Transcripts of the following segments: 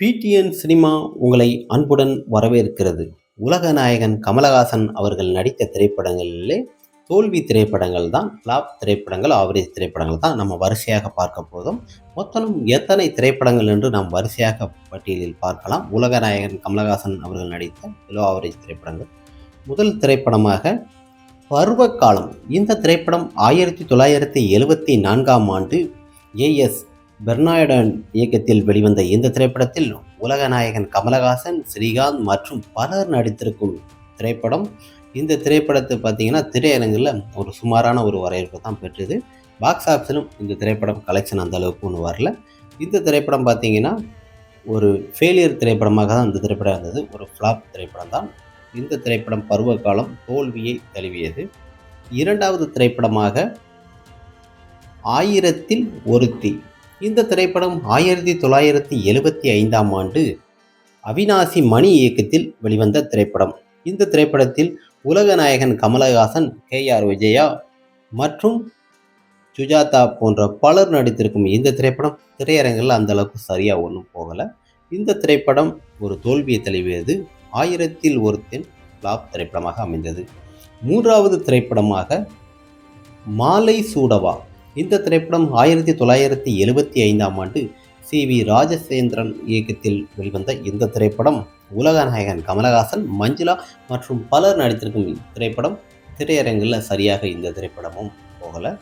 PTN cinema உங்களை அன்புடன் வரவேற்கிறது. உலக நாயகன் கமலஹாசன் அவர்கள் நடித்த திரைப்படங்களிலே தோல்வி திரைப்படங்கள் தான் ஃப்ளாப் திரைப்படங்கள் ஆவரேஜ் திரைப்படங்கள் தான் நம்ம வரிசையாக பார்க்க போதும் மொத்தம் எத்தனை திரைப்படங்கள் என்று நாம் வரிசையாக பட்டியலில் பார்க்கலாம். உலக நாயகன் கமலஹாசன் அவர்கள் நடித்த பிலோ ஆவரேஜ் திரைப்படங்கள். முதல் திரைப்படமாக பருவகாலம். இந்த திரைப்படம் ஆயிரத்தி தொள்ளாயிரத்தி எழுபத்தி நான்காம் ஆண்டு ஏஎஸ் பெர்னாய்டன் இயக்கத்தில் வெளிவந்த இந்த திரைப்படத்தில் உலக நாயகன் கமலஹாசன் ஸ்ரீகாந்த் மற்றும் பலர் நடித்திருக்கும் திரைப்படம். இந்த திரைப்படத்தை பார்த்தீங்கன்னா திரையரங்கில் ஒரு சுமாரான ஒரு வரவேற்பு தான் பெற்றது. பாக்ஸ் ஆஃபீஸிலும் இந்த திரைப்படம் கலெக்ஷன் அந்த அளவுக்கு ஒன்று வரல. இந்த திரைப்படம் பார்த்தீங்கன்னா ஒரு ஃபெயிலியர் திரைப்படமாக தான் இந்த திரைப்படம் இருந்தது. ஒரு ஃப்ளாப் திரைப்படம் தான். இந்த திரைப்படம் பருவகாலம் தோல்வியை தழுவியது. இரண்டாவது திரைப்படமாக ஆயிரத்தில் ஒருத்தி இந்த திரைப்படம் ஆயிரத்தி தொள்ளாயிரத்தி எழுபத்தி ஐந்தாம் ஆண்டு அவினாசி மணி இயக்கத்தில் வெளிவந்த திரைப்படம். இந்த திரைப்படத்தில் உலக நாயகன் கமலஹாசன் கே ஆர் விஜயா மற்றும் சுஜாதா போன்ற பலர் நடித்திருக்கும் இந்த திரைப்படம் திரையரங்கில் அந்த அளவுக்கு சரியாக ஒன்றும் போகலை. இந்த திரைப்படம் ஒரு தோல்வியை தழுவியது. ஆயிரத்தில் ஒருத்தின் ஃப்ளாப் திரைப்படமாக அமைந்தது. மூன்றாவது திரைப்படமாக மாலை சூடவா இந்த திரைப்படம் ஆயிரத்தி தொள்ளாயிரத்தி எழுபத்தி ஐந்தாம் ஆண்டு சி வி ராஜசேந்திரன் இயக்கத்தில் வெளிவந்த இந்த திரைப்படம் உலக நாயகன் கமலஹாசன் மஞ்சுளா மற்றும் பலர் நடித்திருக்கும் திரைப்படம் திரையரங்கில் சரியாக இந்த திரைப்படமும் போகலை.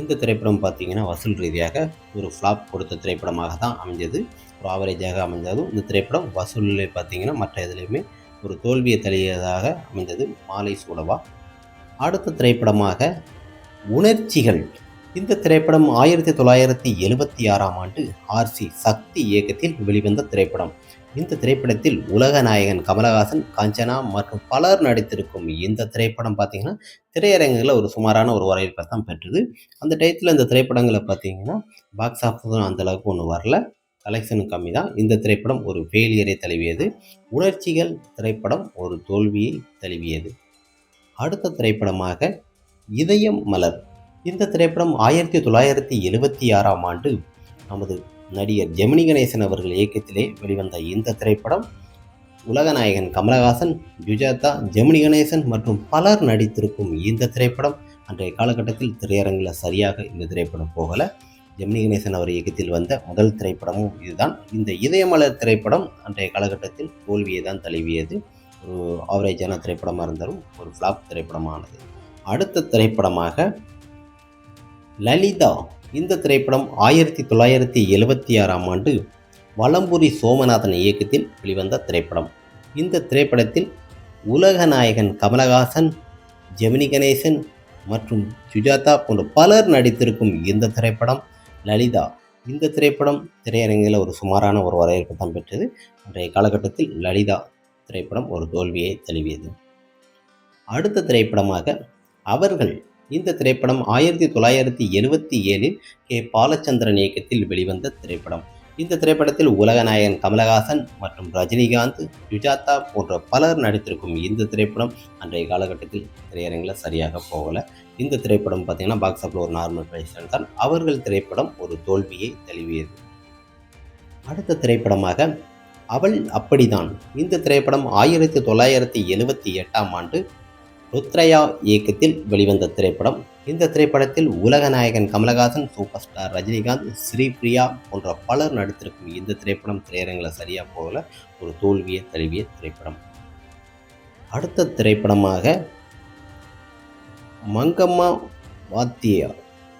இந்த திரைப்படம் பார்த்திங்கன்னா வசூல் ரீதியாக ஒரு ஃப்ளாப் கொடுத்த திரைப்படமாக தான் அமைஞ்சது. ஒரு ஆவரேஜாக அமைந்ததும் இந்த திரைப்படம் வசூலில் பார்த்திங்கன்னா மற்ற இதுலேயுமே ஒரு தோல்வியை தழியதாக அமைந்தது மாலை சூடவா. அடுத்த திரைப்படமாக உணர்ச்சிகள் இந்த திரைப்படம் ஆயிரத்தி தொள்ளாயிரத்தி எழுபத்தி ஆறாம் ஆண்டு ஆர்சி சக்தி இயக்கத்தில் வெளிவந்த திரைப்படம். இந்த திரைப்படத்தில் உலக நாயகன் கமலஹாசன் காஞ்சனா மற்றும் பலர் நடித்திருக்கும் இந்த திரைப்படம் பார்த்திங்கன்னா திரையரங்குகளில் ஒரு சுமாரான ஒரு வரவேற்பை தான் பெற்றது. அந்த டயத்தில் இந்த திரைப்படங்களை பார்த்தீங்கன்னா பாக்ஸ் ஆஃபீஸும் அந்தளவுக்கு ஒன்றும் வரல. கலெக்ஷனும் கம்மி தான். இந்த திரைப்படம் ஒரு ஃபெயிலியரை தழுவியது. உணர்ச்சிகள் திரைப்படம் ஒரு தோல்வியை தழுவியது. அடுத்த திரைப்படமாக இதயம் மலர். இந்த திரைப்படம் ஆயிரத்தி தொள்ளாயிரத்தி எழுபத்தி ஆறாம் ஆண்டு நமது நடிகர் ஜெமினி கணேசன் அவர்கள் இயக்கத்திலே வெளிவந்த இந்த திரைப்படம் உலகநாயகன் கமலஹாசன் ஜுஜாதா ஜெமினி கணேசன் மற்றும் பலர் நடித்திருக்கும் இந்த திரைப்படம். அன்றைய காலகட்டத்தில் திரையரங்கில் சரியாக இந்த திரைப்படம் போகலை. ஜெமினி கணேசன் அவர் இயக்கத்தில் வந்த முதல் திரைப்படமும் இதுதான். இந்த இதயமலர் திரைப்படம் அன்றைய காலகட்டத்தில் தோல்வியை தான் தழுவியது. ஒரு ஆவரேஜான திரைப்படமாக இருந்தாலும் ஒரு ஃப்ளாப் திரைப்படமானது. அடுத்த திரைப்படமாக லலிதா இந்த திரைப்படம் ஆயிரத்தி தொள்ளாயிரத்தி எழுபத்தி ஆறாம் ஆண்டு வலம்புரி சோமநாதன் இயக்கத்தில் வெளிவந்த திரைப்படம். இந்த திரைப்படத்தில் உலக நாயகன் கமலஹாசன் ஜெமினி கணேசன் மற்றும் சுஜாதா போன்ற பலர் நடித்திருக்கும் இந்த திரைப்படம் லலிதா. இந்த திரைப்படம் திரையரங்கில் ஒரு சுமாரான ஒரு வரவேற்பு தான் பெற்றது. அன்றைய காலகட்டத்தில் லலிதா திரைப்படம் ஒரு தோல்வியை தழுவியது. அடுத்த திரைப்படமாக அவர்கள் இந்த திரைப்படம் ஆயிரத்தி தொள்ளாயிரத்தி எழுபத்தி ஏழில் கே. பாலச்சந்திரன் இயக்கத்தில் வெளிவந்த திரைப்படம். இந்த திரைப்படத்தில் உலகநாயகன் கமலஹாசன் மற்றும் ரஜினிகாந்த் சுஜாதா போன்ற பலர் நடித்திருக்கும் இந்த திரைப்படம் அன்றைய காலகட்டத்தில் திரையரங்கில் சரியாக போகலை. இந்த திரைப்படம் பார்த்திங்கன்னா பாக்ஸ் ஆஃபில் ஒரு நார்மல் ப்ரைஸ் தான் அவர்கள் திரைப்படம் ஒரு தோல்வியை தழுவியது. அடுத்த திரைப்படமாக அவள் அப்படிதான் இந்த திரைப்படம் ஆயிரத்தி தொள்ளாயிரத்தி எழுபத்தி எட்டாம் ஆண்டு ருத்ரையா இயக்கத்தில் வெளிவந்த திரைப்படம். இந்த திரைப்படத்தில் உலக நாயகன் கமலஹாசன் சூப்பர் ஸ்டார் ரஜினிகாந்த் ஸ்ரீபிரியா போன்ற பலர் நடித்திருக்கும் இந்த திரைப்படம் திரையரங்கில் சரியாக போகல. ஒரு தோல்வியை தழுவிய திரைப்படம். அடுத்த திரைப்படமாக மங்கம்மா வாத்தியா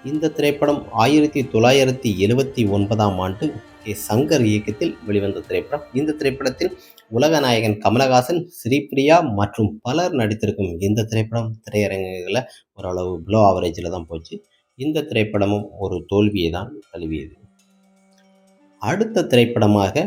இந்த திரைப்படம் ஆயிரத்தி தொள்ளாயிரத்தி எழுவத்தி ஒன்பதாம் ஆண்டு கே. சங்கர் இயக்கத்தில் வெளிவந்த திரைப்படம். இந்த திரைப்படத்தில் உலக நாயகன் கமலஹாசன் ஸ்ரீபிரியா மற்றும் பலர் நடித்திருக்கும் இந்த திரைப்படம் திரையரங்குகளில் ஓரளவு பிலோ ஆவரேஜில் தான் போச்சு. இந்த திரைப்படமும் ஒரு தோல்வியை தான் தழுவியது. அடுத்த திரைப்படமாக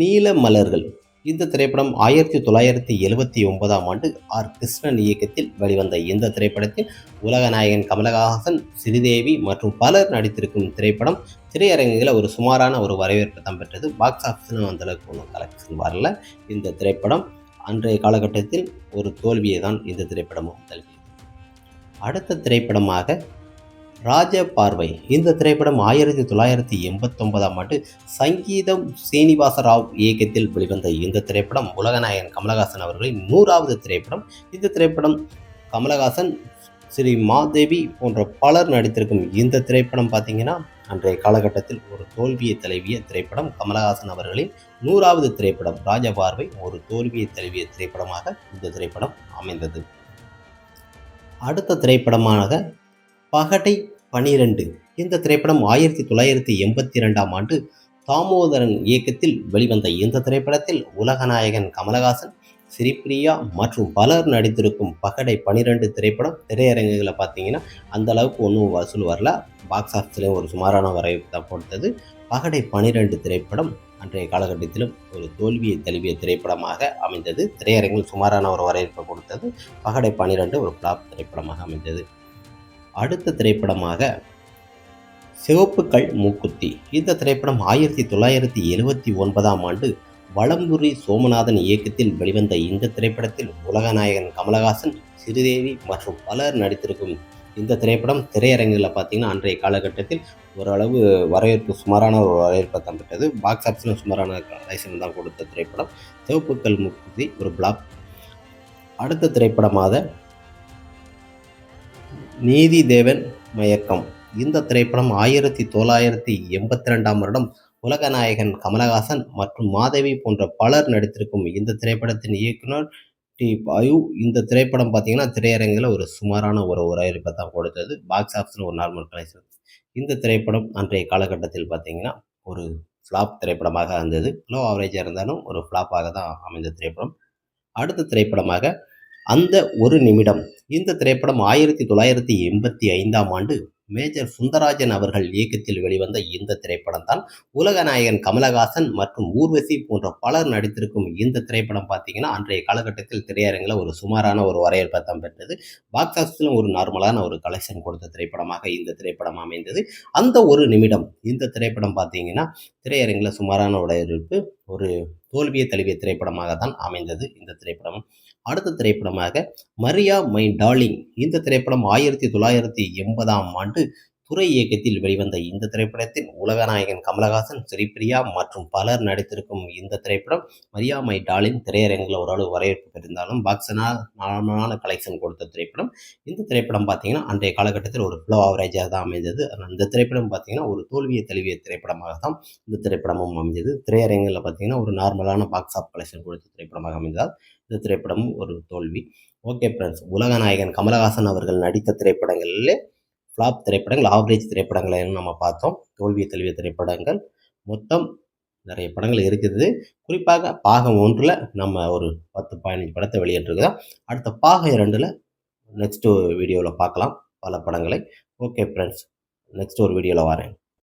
நீல மலர்கள் இந்த திரைப்படம் ஆயிரத்தி தொள்ளாயிரத்தி எழுபத்தி ஒன்பதாம் ஆண்டு ஆர். கிருஷ்ணன் இயக்கத்தில் வெளிவந்த இந்த திரைப்படத்தில் உலகநாயகன் கமலஹாசன் ஸ்ரீதேவி மற்றும் பலர் நடித்திருக்கும் திரைப்படம் திரையரங்குகளில் ஒரு சுமாரான ஒரு வரவேற்பு தான் பெற்றது பாக்ஸ் ஆஃபீஸில் அந்தளவுக்கு ஒன்றும் கலெக்ஷன் வரல. இந்த திரைப்படம் அன்றைய காலகட்டத்தில் ஒரு தோல்வியை தான் இந்த திரைப்படமும் தழுவியது. அடுத்த திரைப்படமாக ராஜ பார்வை. இந்த திரைப்படம் ஆயிரத்தி தொள்ளாயிரத்தி எண்பத்தொன்பதாம் ஆண்டு சங்கீதம் சீனிவாச ராவ் இயக்கத்தில் வெளிவந்த இந்த திரைப்படம் உலகநாயகன் கமலஹாசன் அவர்களின் நூறாவது திரைப்படம். இந்த திரைப்படம் கமலஹாசன் ஸ்ரீ மாதேவி போன்ற பலர் நடித்திருக்கும் இந்த திரைப்படம் பார்த்தீங்கன்னா அன்றைய காலகட்டத்தில் ஒரு தோல்வியை தழுவிய திரைப்படம் கமலஹாசன் அவர்களின் நூறாவது திரைப்படம். ராஜபார்வை ஒரு தோல்வியை தழுவிய திரைப்படமாக இந்த திரைப்படம் அமைந்தது. அடுத்த திரைப்படமாக பகடை பனிரெண்டு. இந்த திரைப்படம் ஆயிரத்தி தொள்ளாயிரத்தி எண்பத்தி ரெண்டாம் ஆண்டு தாமோதரன் இயக்கத்தில் வெளிவந்த இந்த திரைப்படத்தில் உலகநாயகன் கமலஹாசன் சிரிப்ரியா மற்றும் பலர் நடித்திருக்கும் பகடை பனிரெண்டு திரைப்படம் திரையரங்குகளை பார்த்தீங்கன்னா அந்த அளவுக்கு ஒன்றும் வசூல் வரல. பாக்ஸ் ஆஃபீஸ்லேயும் ஒரு சுமாரான வரவேற்பு தான் கொடுத்தது. பகடை பனிரெண்டு திரைப்படம் அன்றைய காலகட்டத்திலும் ஒரு தோல்வியை தழுவிய திரைப்படமாக அமைந்தது. திரையரங்கில் சுமாரான ஒரு வரவேற்பை கொடுத்தது. பகடை பனிரெண்டு ஒரு பிளாப் திரைப்படமாக அமைந்தது. அடுத்த திரைப்படமாக சிவப்புக்கள் மூக்குத்தி. இந்த திரைப்படம் ஆயிரத்தி தொள்ளாயிரத்தி எழுவத்தி ஒன்பதாம் ஆண்டு வளம்புரி சோமநாதன் இயக்கத்தில் வெளிவந்த இந்த திரைப்படத்தில் உலகநாயகன் கமலஹாசன் சிறுதேவி மற்றும் பலர் நடித்திருக்கும் இந்த திரைப்படம் திரையரங்கில் பார்த்தீங்கன்னா அன்றைய காலகட்டத்தில் ஓரளவு வரவேற்பு சுமாரான ஒரு வரவேற்பை தான் பெற்றது பாக்ஸ் ஆஃபீஸில் சுமாரான லைசன் தான் கொடுத்த திரைப்படம். சிவப்புக்கள் மூக்குத்தி ஒரு பிளாக் அடுத்த திரைப்படமாக நீதி தேவன் மயக்கம். இந்த திரைப்படம் ஆயிரத்தி தொள்ளாயிரத்தி எண்பத்தி ரெண்டாம் வருடம் உலகநாயகன் கமலஹாசன் மற்றும் மாதவி போன்ற பலர் நடித்திருக்கும் இந்த திரைப்படத்தின் இயக்குனர் டி. பாயு. இந்த திரைப்படம் பார்த்தீங்கன்னா திரையரங்கில் ஒரு சுமாரான ஒரு வரவேற்பை தான் கொடுத்தது. பாக்ஸ் ஆஃபீஸில் ஒரு நார்மல் கலெக்ஷன் இந்த திரைப்படம் அன்றைய காலகட்டத்தில் பார்த்தீங்கன்னா ஒரு ஃப்ளாப் திரைப்படமாக இருந்தது. லோ ஆவரேஜாக இருந்தாலும் ஒரு ஃப்ளாப்பாக தான் அமைந்த திரைப்படம். அடுத்த திரைப்படமாக அந்த ஒரு நிமிடம். இந்த திரைப்படம் ஆயிரத்தி தொள்ளாயிரத்தி எண்பத்தி ஐந்தாம் ஆண்டு மேஜர் சுந்தராஜன் அவர்கள் இயக்கத்தில் வெளிவந்த இந்த திரைப்படம் தான் உலகநாயகன் கமலஹாசன் மற்றும் ஊர்வசி போன்ற பலர் நடித்திருக்கும் இந்த திரைப்படம் பார்த்தீங்கன்னா அன்றைய காலகட்டத்தில் திரையரங்கில் ஒரு சுமாரான ஒரு வரவேற்பை தான் பெற்றது. பாக்ஸ் ஆஃபீஸிலும் ஒரு நார்மலான ஒரு கலெக்ஷன் கொடுத்த திரைப்படமாக இந்த திரைப்படம் அமைந்தது. அந்த ஒரு நிமிடம் இந்த திரைப்படம் பார்த்தீங்கன்னா திரையரங்கில் சுமாரான வரவேற்பு ஒரு தோல்வியை தழுவிய திரைப்படமாக தான் அமைந்தது இந்த திரைப்படம் அடுத்த திரைப்படமாக மரியா மை டார்லிங். இந்த திரைப்படம் ஆயிரத்தி தொள்ளாயிரத்தி எண்பதாம் ஆண்டு துறை இயக்கத்தில் வெளிவந்த இந்த திரைப்படத்தில் உலகநாயகன் கமலஹாசன் ஸ்ரீபிரியா மற்றும் பலர் நடித்திருக்கும் இந்த திரைப்படம் மரியா மை டாலின் திரையரங்கில் ஓரளவு வரவேற்பு பெற்றிருந்தாலும் பாக்ஸனா நார்மலான கலெக்ஷன் கொடுத்த திரைப்படம். இந்த திரைப்படம் பார்த்தீங்கன்னா அன்றைய காலகட்டத்தில் ஒரு ஃப்ளோ ஆவரேஜாக தான் அமைந்தது. இந்த திரைப்படம் பார்த்தீங்கன்னா ஒரு தோல்வியை தழுவிய திரைப்படமாக தான் இந்த திரைப்படமும் அமைஞ்சது திரையரங்கில் பார்த்தீங்கன்னா ஒரு நார்மலான பாக்ஸ் ஆஃப் கலெக்ஷன் கொடுத்த திரைப்படமாக அமைந்ததால் இந்த திரைப்படமும் ஒரு தோல்வி. ஓகே ஃப்ரெண்ட்ஸ் உலகநாயகன் கமலஹாசன் அவர்கள் நடித்த திரைப்படங்களில் ஃப்ளாப் திரைப்படங்கள் ஆவரேஜ் திரைப்படங்களை நம்ம பார்த்தோம். தோல்வியை தழுவிய திரைப்படங்கள். மொத்தம் நிறைய படங்கள் இருக்குது. குறிப்பாக பாகம் ஒன்றில் நம்ம ஒரு பத்து பதினஞ்சு படத்தை வெளியிட்டிருக்கிறோம். அடுத்த பாகம் இரண்டில் நெக்ஸ்ட்டு வீடியோவில் பார்க்கலாம் பல படங்களை. ஓகே ஃப்ரெண்ட்ஸ் நெக்ஸ்ட் ஒரு வீடியோவில் வரேன்.